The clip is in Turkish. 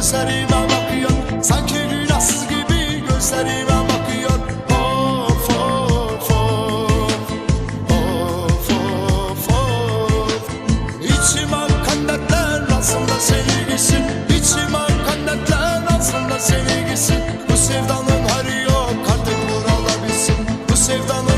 gözlerime bakıyor. Sanki günahsız gibi gözlerime bakıyor. Of of of. Of of of. İçim akan dertler aslında sevgisin İçim akan dertler aslında sevgisin Bu sevdanın harı yok artık vuralabilsin Bu sevdanın